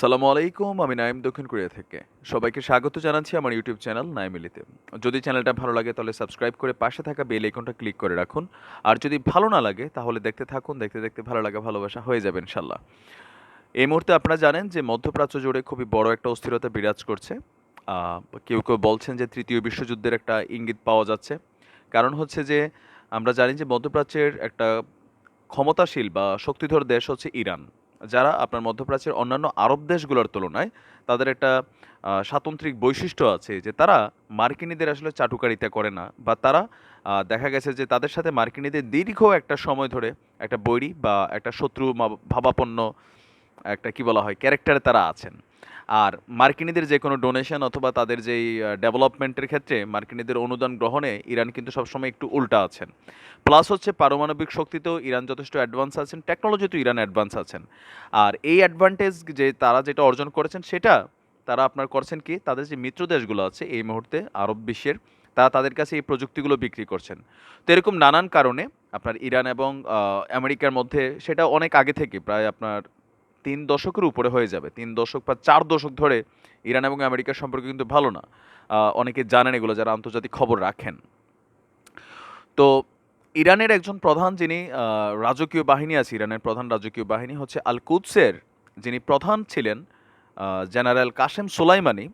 সালামু আলাইকুম, আমি নাইম দক্ষিণ কোরিয়া থেকে। সবাইকে স্বাগত জানাচ্ছি আমার ইউটিউব চ্যানেল নাইমিলিতে যদি চ্যানেলটা ভালো লাগে তাহলে সাবস্ক্রাইব করে পাশে থাকা বেল আইকনটা ক্লিক করে রাখুন। আর যদি ভালো না লাগে তাহলে দেখতে থাকুন, দেখতে দেখতে ভালো লাগা, ভালোবাসা হয়ে যাবে ইনশাল্লাহ। এই মুহূর্তে আপনারা জানেন যে মধ্যপ্রাচ্য জুড়ে খুবই বড় একটা অস্থিরতা বিরাজ করছে। কেউ কেউ বলছেন যে তৃতীয় বিশ্বযুদ্ধের একটা ইঙ্গিত পাওয়া যাচ্ছে। কারণ হচ্ছে যে আমরা জানি যে মধ্যপ্রাচ্যের একটা ক্ষমতাশীল বা শক্তিধর দেশ হচ্ছে ইরান। যারা আপনার মধ্যপ্রাচ্যের অন্যান্য আরব দেশগুলোর তুলনায় তাদের একটা স্বাতন্ত্রিক বৈশিষ্ট্য আছে যে তারা মার্কিনীদের আসলে চাটুকারিতা করে না বা তারা দেখা গেছে যে তাদের সাথে মার্কিনীদের দীর্ঘ একটা সময় ধরে একটা বৈরী বা একটা শত্রু ভাবাপন্ন একটা কি বলা হয়, ক্যারেক্টারে তারা আছেন। আর মার্কিনীদের যে কোনো ডোনেশন অথবা তাদের যেই ডেভেলপমেন্টের ক্ষেত্রে মার্কিনীদের অনুদান গ্রহণে ইরান কিন্তু সবসময় একটু উল্টা আছেন। প্লাস হচ্ছে পারমাণবিক শক্তিতেও ইরান যথেষ্ট অ্যাডভান্স আছেন টেকনোলজিতেও ইরান অ্যাডভান্স আছেন। আর এই অ্যাডভান্টেজ যে তারা যেটা অর্জন করেছেন সেটা তারা আপনার করছেন কি? তাদের যে মিত্র দেশগুলো আছে এই মুহূর্তে আরব বিশ্বের, তারা তাদের কাছে এই প্রযুক্তিগুলো বিক্রি করছেন। তো এরকম নানান কারণে আপনার ইরান এবং আমেরিকার মধ্যে সেটা অনেক আগে থেকে প্রায় আপনার তিন দশকের উপরে হয়ে যাবে। তিন দশক বা চার দশক ধরে ইরান এবং আমেরিকার সম্পর্ক কিন্তু ভালো না। অনেকে জানেন এগুলো, যারা আন্তর্জাতিক খবর রাখেন। তো ইরানের একজন প্রধান যিনি রাজকীয় বাহিনী আছে, ইরানের প্রধান রাজকীয় বাহিনী হচ্ছে আল কুদসের যিনি প্রধান ছিলেন জেনারেল কাশেম সোলাইমানি।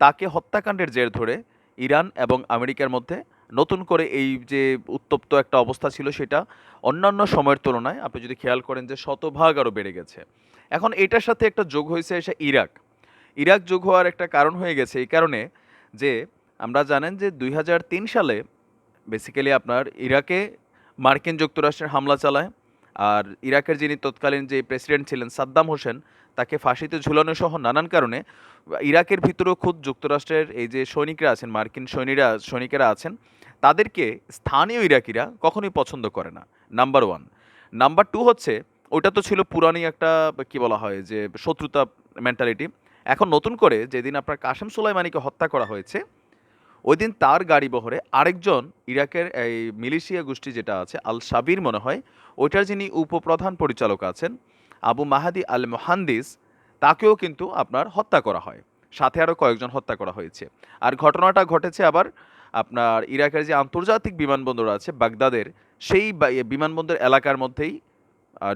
তাকে হত্যাকাণ্ডের জের ধরে ইরান এবং আমেরিকার মধ্যে নতুন করে এই যে উত্তপ্ত একটা অবস্থা ছিল সেটা অন্যান্য সময়ের তুলনায়, আপনি যদি খেয়াল করেন যে শতভাগ আরও বেড়ে গেছে। এখন এটার সাথে একটা যোগ হয়েছে এসে ইরাক। ইরাক যোগ হওয়ার একটা কারণ হয়ে গেছে এই কারণে যে আমরা জানেন যে দুই হাজার তিন সালে বেসিক্যালি আপনার ইরাকে মার্কিন যুক্তরাষ্ট্রের হামলা চালায় আর ইরাকের যিনি তৎকালীন যে প্রেসিডেন্ট ছিলেন সাদ্দাম হোসেন, তাকে ফাঁসিতে ঝুলানো সহ নানান কারণে ইরাকের ভিতরেও খুদ যুক্তরাষ্ট্রের এই যে সৈনিকরা আছেন, মার্কিন সৈনিকরা সৈনিকেরা আছেন, তাদেরকে স্থানীয় ইরাকিরা কখনোই পছন্দ করে না নাম্বার ওয়ান নাম্বার টু হচ্ছে, ওটা তো ছিল পুরানি একটা, কি বলা হয়, যে শত্রুতা মেন্টালিটি এখন নতুন করে যেদিন আপনার কাশেম সুলাইমানিকে হত্যা করা হয়েছে ওই দিন তার গাড়ি বহরে আরেকজন ইরাকের এই মিলিশিয়া গোষ্ঠী যেটা আছে আল সাবির মনে হয়, ওইটার যিনি উপপ্রধান পরিচালক আছেন, আবু মাহাদি আল মোহান্দিস তাকেও কিন্তু আপনার হত্যা করা হয়। সাথে আরও কয়েকজন হত্যা করা হয়েছে। আর ঘটনাটা ঘটেছে আবার আপনার ইরাকের যে আন্তর্জাতিক বিমানবন্দর আছে বাগদাদের, সেই বিমানবন্দর এলাকার মধ্যেই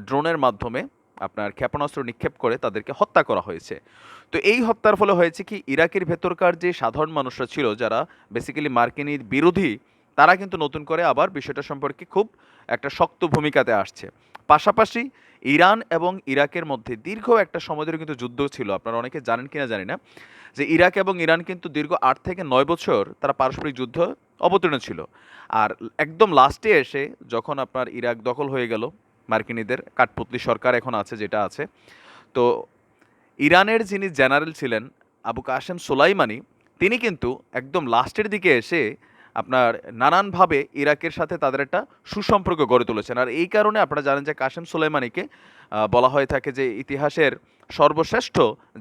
ড্রোনের মাধ্যমে আপনার ক্ষেপণাস্ত্র নিক্ষেপ করে তাদেরকে হত্যা করা হয়েছে। তো এই হত্যার ফলে হয়েছে কি, ইরাকের ভেতরকার যে সাধারণ মানুষরা ছিল যারা বেসিক্যালি মার্কিনীর বিরোধী, তারা কিন্তু নতুন করে আবার বিষয়টা সম্পর্কে খুব একটা শক্ত ভূমিকাতে আসছে। পাশাপাশি ইরান এবং ইরাকের মধ্যে দীর্ঘ একটা সময় ধরে কিন্তু যুদ্ধ ছিল। আপনারা অনেকে জানেন কিনা জানি না, যে ইরাক এবং ইরান কিন্তু দীর্ঘ আট থেকে নয় বছর তারা পারস্পরিক যুদ্ধ অবতীর্ণ ছিল। আর একদম লাস্টে এসে যখন আপনার ইরাক দখল হয়ে গেল, মার্কিনীদের কাঠপুতলি সরকার এখন আছে যেটা আছে, তো ইরানের যিনি জেনারেল ছিলেন আবু কাশেম সোলাইমানি, তিনি কিন্তু একদম লাস্টের দিকে এসে আপনার নানানভাবে ইরাকের সাথে তাদের একটা সুসম্পর্ক গড়ে তুলেছেন। আর এই কারণে আপনারা জানেন যে কাশেম সোলাইমানিকে বলা হয়ে থাকে যে ইতিহাসের সর্বশ্রেষ্ঠ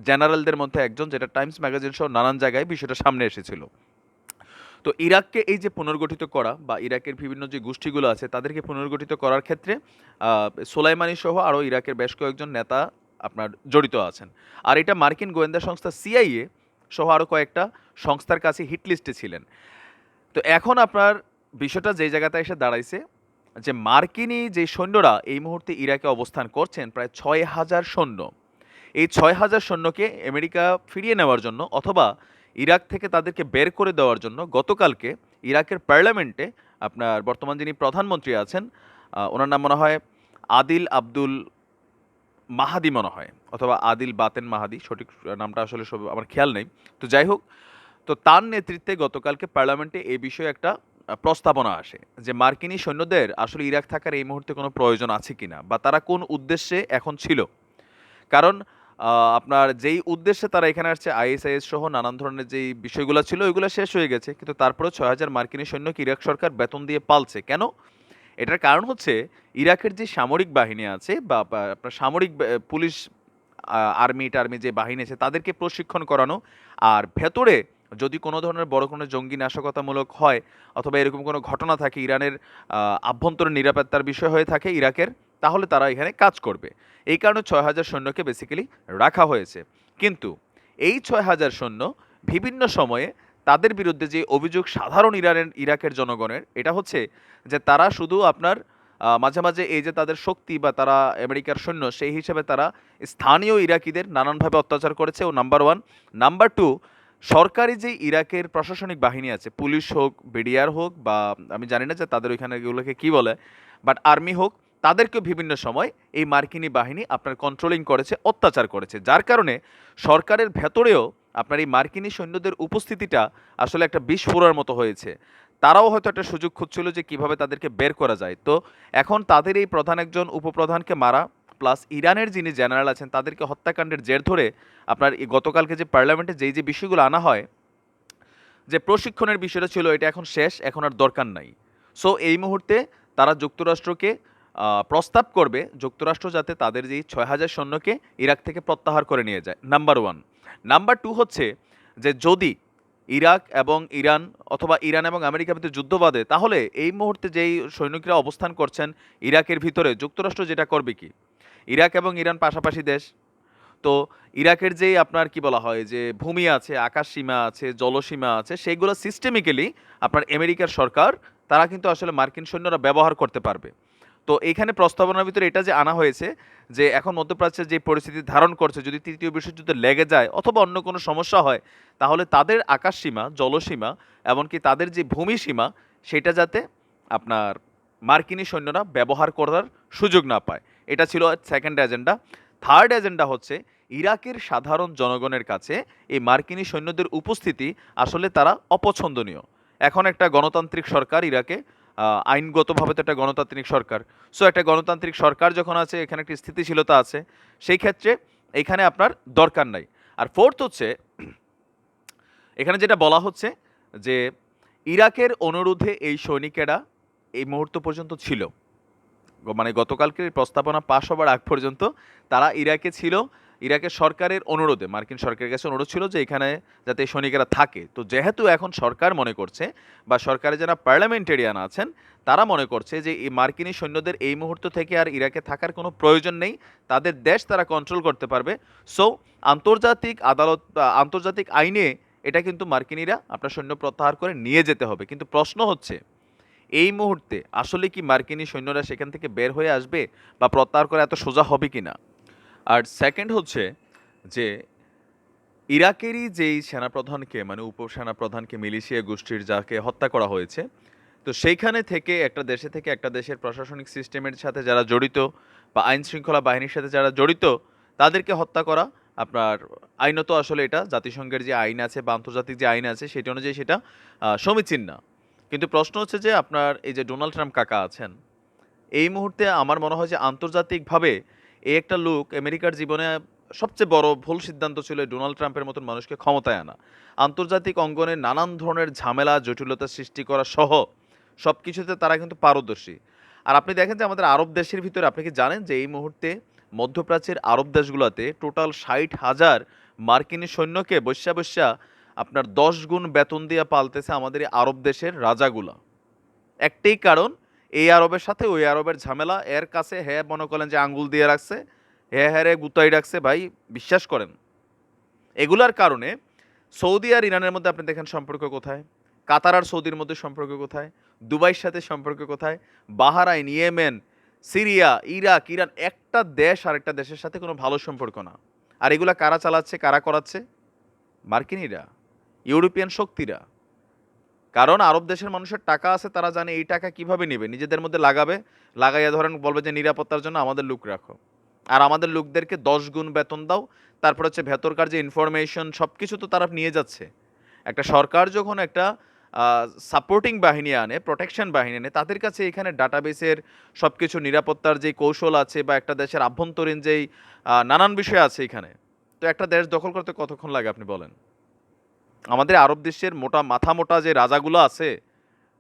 জেনারেলদের মধ্যে একজন, যেটা টাইমস ম্যাগাজিন সহ নানান জায়গায় বিষয়টা সামনে এসেছিল। তো ইরাককে এই যে পুনর্গঠিত করা বা ইরাকের বিভিন্ন যে গোষ্ঠীগুলো আছে, তাদেরকে পুনর্গঠিত করার ক্ষেত্রে সোলাইমানি সহ আরও ইরাকের বেশ কয়েকজন নেতা আপনার জড়িত আছেন। আর এটা মার্কিন গোয়েন্দা সংস্থা সিআইএ সহ আরও কয়েকটা সংস্থার কাছে হিট লিস্টে ছিলেন। তো এখন আপনার বিষয়টা যেই জায়গাতে এসে দাঁড়াইছে, যে মার্কিনী যে সৈন্যরা এই মুহূর্তে ইরাকে অবস্থান করছেন, প্রায় ছয় হাজার সৈন্য। এই ছয় হাজার সৈন্যকে আমেরিকা ফিরিয়ে নেওয়ার জন্য অথবা ইরাক থেকে তাদেরকে বের করে দেওয়ার জন্য গতকালকে ইরাকের পার্লামেন্টে আপনার বর্তমান যিনি প্রধানমন্ত্রী আছেন ওনার নাম মনে হয় আদিল আব্দুল মাহাদি মনে হয়, অথবা আদিল বাতেন মাহাদি, সঠিক নামটা আসলে সব আমার খেয়াল নেই। তো যাই হোক, তো তার নেতৃত্বে গতকালকে পার্লামেন্টে এই বিষয়ে একটা প্রস্তাবনা আসে যে মার্কিনী সৈন্যদের আসলে ইরাক থাকার এই মুহূর্তে কোনো প্রয়োজন আছে কিনা, বা তারা কোন উদ্দেশ্যে এখন ছিল। কারণ আপনার যেই উদ্দেশ্যে তারা এখানে আসছে, আইএসআইএস সহ নানান ধরনের যেই বিষয়গুলো ছিল, ওইগুলো শেষ হয়ে গেছে। কিন্তু তারপরে ছয় হাজার মার্কিনী সৈন্যকে ইরাক সরকার বেতন দিয়ে পালছে? কেন? এটার কারণ হচ্ছে ইরাকের যে সামরিক বাহিনী আছে বা আপনার সামরিক পুলিশ আর্মি, টার্মি যে বাহিনী আছে তাদেরকে প্রশিক্ষণ করানো আর ভেতরে যদি কোনো ধরনের বড় কোনো জঙ্গি নাশকতামূলক হয় অথবা এরকম কোনো ঘটনা থাকে ইরানের আভ্যন্তরীণ নিরাপত্তার বিষয় হয়ে থাকে ইরাকের, তাহলে তারা এখানে কাজ করবে। এই কারণে ছয় হাজার সৈন্যকে বেসিক্যালি রাখা হয়েছে। কিন্তু এই ছয় হাজার সৈন্য বিভিন্ন সময়ে তাদের বিরুদ্ধে যে অভিযোগ সাধারণ ইরানের, ইরাকের জনগণের, এটা হচ্ছে যে তারা শুধু আপনার মাঝে মাঝে এই যে তাদের শক্তি বা তারা আমেরিকার সৈন্য, সেই হিসেবে তারা স্থানীয় ইরাকিদের নানানভাবে অত্যাচার করেছে। ও নাম্বার ওয়ান নাম্বার টু সরকারি যে ইরাকের প্রশাসনিক বাহিনী আছে, পুলিশ হোক বিডিআর হোক বা আমি জানি না যে তাদের ওইখানে এগুলোকে কী বলে বাট আর্মি হোক, তাদেরকেও বিভিন্ন সময় এই মার্কিনী বাহিনী আপনার কন্ট্রোলিং করেছে, অত্যাচার করেছে। যার কারণে সরকারের ভেতরেও আপনার এই মার্কিনী সৈন্যদের উপস্থিতিটা আসলে একটা বিস্ফোরার মতো হয়েছে। তারাও হয়তো একটা সুযোগ খুঁজছিল যে কীভাবে তাদেরকে বের করা যায়। তো এখন তাদের এই প্রধান একজন উপপ্রধানকে মারা, প্লাস ইরানের যিনি জেনারেল আছেন, তাদেরকে হত্যাকাণ্ডের জের ধরে আপনার গতকালকে যে পার্লামেন্টে যেই যে বিষয়গুলো আনা হয়, যে প্রশিক্ষণের বিষয়টা ছিল, এটা এখন শেষ, এখন আর দরকার নাই। সো এই মুহূর্তে তারা যুক্তরাষ্ট্রকে প্রস্তাব করবে, যুক্তরাষ্ট্র যাতে তাদের যেই ছয় হাজার সৈন্যকে ইরাক থেকে প্রত্যাহার করে নিয়ে যায়। Number one. নাম্বার টু হচ্ছে যে যদি ইরাক এবং ইরান অথবা ইরান এবং আমেরিকার ভিতরে যুদ্ধ বাঁধে, তাহলে এই মুহূর্তে যেই সৈনিকরা অবস্থান করছেন ইরাকের ভিতরে, যুক্তরাষ্ট্র যেটা করবে কি? ইরাক এবং ইরান পাশাপাশি দেশ। তো ইরাকের যেই আপনার কি বলা হয় যে ভূমি আছে, আকাশ সীমা আছে, জলসীমা আছে, সেইগুলো সিস্টেমিক্যালি আপনার আমেরিকার সরকার, তারা কিন্তু আসলে মার্কিন সৈন্যরা ব্যবহার করতে পারবে। তো এইখানে প্রস্তাবনার ভিতরে এটা যে আনা হয়েছে যে এখন মধ্যপ্রাচ্যের যে পরিস্থিতি ধারণ করছে, যদি তৃতীয় বিশ্বযুদ্ধ লেগে যায় অথবা অন্য কোনো সমস্যা হয়, তাহলে তাদের আকাশ সীমা, জলসীমা, এমনকি তাদের যে ভূমি সীমা, সেটা যাতে আপনার মার্কিনী সৈন্যরা ব্যবহার করার সুযোগ না পায়। এটা ছিল সেকেন্ড এজেন্ডা থার্ড এজেন্ডা হচ্ছে ইরাকের সাধারণ জনগণের কাছে এই মার্কিনী সৈন্যদের উপস্থিতি আসলে তারা অপছন্দনীয়। এখন একটা গণতান্ত্রিক সরকার ইরাকে আইনগতভাবে তো একটা গণতান্ত্রিক সরকার। সো একটা গণতান্ত্রিক সরকার যখন আছে, এখানে একটি স্থিতিশীলতা আছে, সেই ক্ষেত্রে এখানে আপনার দরকার নাই। আর ফোর্থ হচ্ছে, এখানে যেটা বলা হচ্ছে যে, ইরাকের অনুরোধে এই সৈনিকেরা এই মুহূর্ত পর্যন্ত ছিল। মানে গতকালকের এই প্রস্তাবনা পাশ হবার আগ পর্যন্ত তারা ইরাকে ছিল ইরাকের সরকারের অনুরোধে, মার্কিন সরকারের কাছে অনুরোধ ছিল যে এখানে যাতে সৈনিকেরা থাকে। তো যেহেতু এখন সরকার মনে করছে বা সরকারে যারা পার্লামেন্টেরিয়ান আছেন, তারা মনে করছে যে এই মার্কিনী সৈন্যদের এই মুহূর্ত থেকে আর ইরাকে থাকার কোনো প্রয়োজন নেই, তাদের দেশ তারা কন্ট্রোল করতে পারবে। সো আন্তর্জাতিক আদালত, আন্তর্জাতিক আইনে এটা কিন্তু মার্কিনীরা আপনার সৈন্য প্রত্যাহার করে নিয়ে যেতে হবে। কিন্তু প্রশ্ন হচ্ছে, এই মুহূর্তে আসলে কি মার্কিনী সৈন্যরা সেখান থেকে বের হয়ে আসবে বা প্রত্যাহার করে এত সোজা হবে কি না আর সেকেন্ড হচ্ছে যে ইরাকেরই যেই সেনাপ্রধানকে মানে উপসেনাপ্রধানকে, মিলিশিয়া গোষ্ঠীর যাকে হত্যা করা হয়েছে, তো সেইখানে থেকে একটা দেশে থেকে একটা দেশের প্রশাসনিক সিস্টেমের সাথে যারা জড়িত বা আইন শৃঙ্খলা বাহিনীর সাথে যারা জড়িত, তাদেরকে হত্যা করা আপনার আইনত আসলে এটা, জাতিসংঘের যে আইন আছে বা আন্তর্জাতিক যে আইন আছে সেটা অনুযায়ী সেটা সমীচীন না। কিন্তু প্রশ্ন হচ্ছে যে আপনার এই যে ডোনাল্ড ট্রাম্প কাকা আছেন, এই মুহূর্তে আমার মনে হয় যে আন্তর্জাতিকভাবে এই একটা লোক আমেরিকার জীবনে সবচেয়ে বড় ভুল সিদ্ধান্ত ছিল ডোনাল্ড ট্রাম্পের মতন মানুষকে ক্ষমতায় আনা। আন্তর্জাতিক অঙ্গনে নানান ধরনের ঝামেলা, জটিলতা সৃষ্টি করা সহ সব কিছুতে তারা কিন্তু পারদর্শী। আর আপনি দেখেন যে আমাদের আরব দেশের ভিতরে, আপনি কি জানেন যে এই মুহূর্তে মধ্যপ্রাচ্যের আরব দেশগুলোতে টোটাল ষাট হাজার মার্কিনী সৈন্যকে বস্যা বস্যা আপনার দশ গুণ বেতন দিয়ে পালতেছে আমাদের এই আরব দেশের রাজাগুলা। একটাই কারণ এই আরবের সাথে ওই আরবের ঝামেলা। এর কাছে হ্যাঁ মনে করেন যে আঙ্গুল দিয়ে রাখছে, হে হ্যাঁ রে গুতাই রাখছে, ভাই, বিশ্বাস করেন। এগুলার কারণে সৌদি আর ইরানের মধ্যে আপনি দেখেন সম্পর্ক কোথায়? কাতার আর সৌদির মধ্যে সম্পর্ক কোথায়? দুবাইয়ের সাথে সম্পর্ক কোথায়? Bahrain, Yemen, Syria, Iraq, Iran, একটা দেশ আর একটা দেশের সাথে কোনো ভালো সম্পর্ক না। আর এগুলা কারা চালাচ্ছে, কারা করাচ্ছে? মার্কিনীরা, ইউরোপিয়ান শক্তিরা। কারণ আরব দেশের মানুষের টাকা আছে, তারা জানে এই টাকা কীভাবে নেবে, নিজেদের মধ্যে লাগাবে, লাগাইয়া ধরেন বলবে যে নিরাপত্তার জন্য আমাদের লোক রাখো। আর আমাদের লোকদেরকে দশ গুণ বেতন দাও, তারপর হচ্ছে ভেতরকার যে ইনফরমেশন সব কিছু তো তারা নিয়ে যাচ্ছে। একটা সরকার যখন একটা সাপোর্টিং বাহিনী আনে প্রোটেকশন বাহিনী আনে, তাদের কাছে এখানে ডাটাবেসের সব কিছু নিরাপত্তার যে কৌশল আছে বা একটা দেশের আভ্যন্তরীণ যেই নানান বিষয় আছে এখানে। তো একটা দেশ দখল করতে কতক্ষণ লাগে আপনি বলেন? আমাদের আরব দেশের মোটা, মাথা মোটা যে রাজাগুলো আছে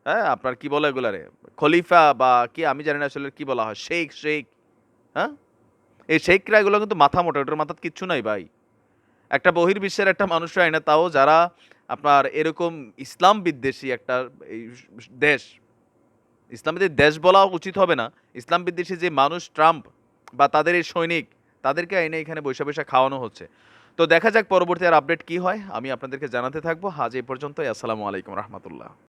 হ্যাঁ আপনার কি বলে এগুলারে? খলিফা বা কি, আমি জানি না আসলে কি বলা হয়, শেখ শেখ হ্যাঁ? এই শেখরা এগুলো কিন্তু মাথা মোটা, ওটার মাথার কিচ্ছু নাই ভাই। একটা বহির্বিশ্বের একটা মানুষ হয় না, তাও যারা আপনার এরকম ইসলাম বিদ্বেষী একটা দেশ ইসলামীদের দেশ বলা উচিত হবে না। ইসলাম বিদ্বেষী যে মানুষ ট্রাম্প বা তাদের এই সৈনিক, তাদেরকে এনে এখানে বৈশা বৈশা খাওয়ানো হচ্ছে। তো দেখা যাক পরবর্তী আর আপডেট কি হয়। আমি আপনাদেরকে জানাতে থাকব। আজ এই পর্যন্ত আসসালামু আলাইকুম রহমতুল্লাহ।